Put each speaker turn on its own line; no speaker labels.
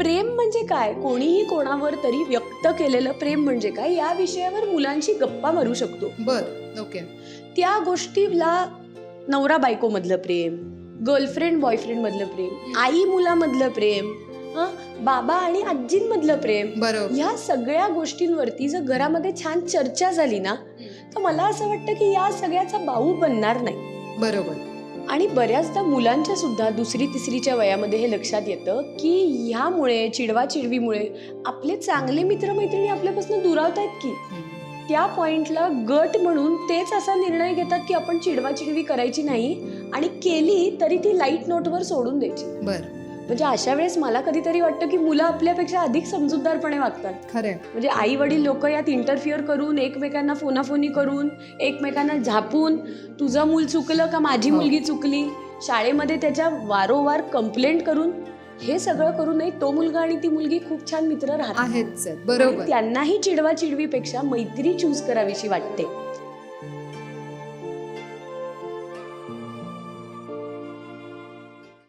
प्रेम म्हणजे काय? कोणीही कोणावर तरी व्यक्त केलेलं प्रेम म्हणजे काय? या विषयावर मुलांशी गप्पा मारू शकतो.
बर ओके
त्या गोष्टीला नवरा बायको मधलं प्रेम गर्लफ्रेंड बॉयफ्रेंड मधलं प्रेम आई मुलामधलं प्रेम हं, बाबा आणि आजींमधलं प्रेम
बरोबर.
ह्या सगळ्या गोष्टींवरती जर घरामध्ये छान चर्चा झाली ना तर मला असं वाटतं की या सगळ्याचा बाऊ बनणार नाही.
बरोबर.
आणि बऱ्याचदा मुलांच्या सुद्धा दुसरी तिसरीच्या वयामध्ये हे लक्षात येतं की ह्यामुळे चिडवा चिडवीमुळे आपले चांगले मित्रमैत्रिणी आपल्यापासून दुरावत आहेत की. त्या पॉइंटला गट म्हणून तेच असा निर्णय घेतात की आपण चिडवा चिडवी करायची नाही आणि केली तरी ती लाइट नोटवर सोडून द्यायची.
बरं.
म्हणजे अशा वेळेस मला कधीतरी वाटतं की मुलं आपल्यापेक्षा अधिक समजूतदारपणे वागतात.
खरे
म्हणजे आई वडील लोक यात इंटरफिअर करून एकमेकांना फोनाफोनी करून एकमेकांना झापून तुझं मूल चुकलं का माझी
हो.
मुलगी चुकली? शाळेमध्ये त्याच्या वारंवार कंप्लेंट करून हे सगळं करू नये. तो मुलगा आणि ती मुलगी खूप छान मित्र राहतात.
आहेत बरोबर.
त्यांनाही चिडवा चिडवीपेक्षा मैत्री चूज करावीशी वाटते.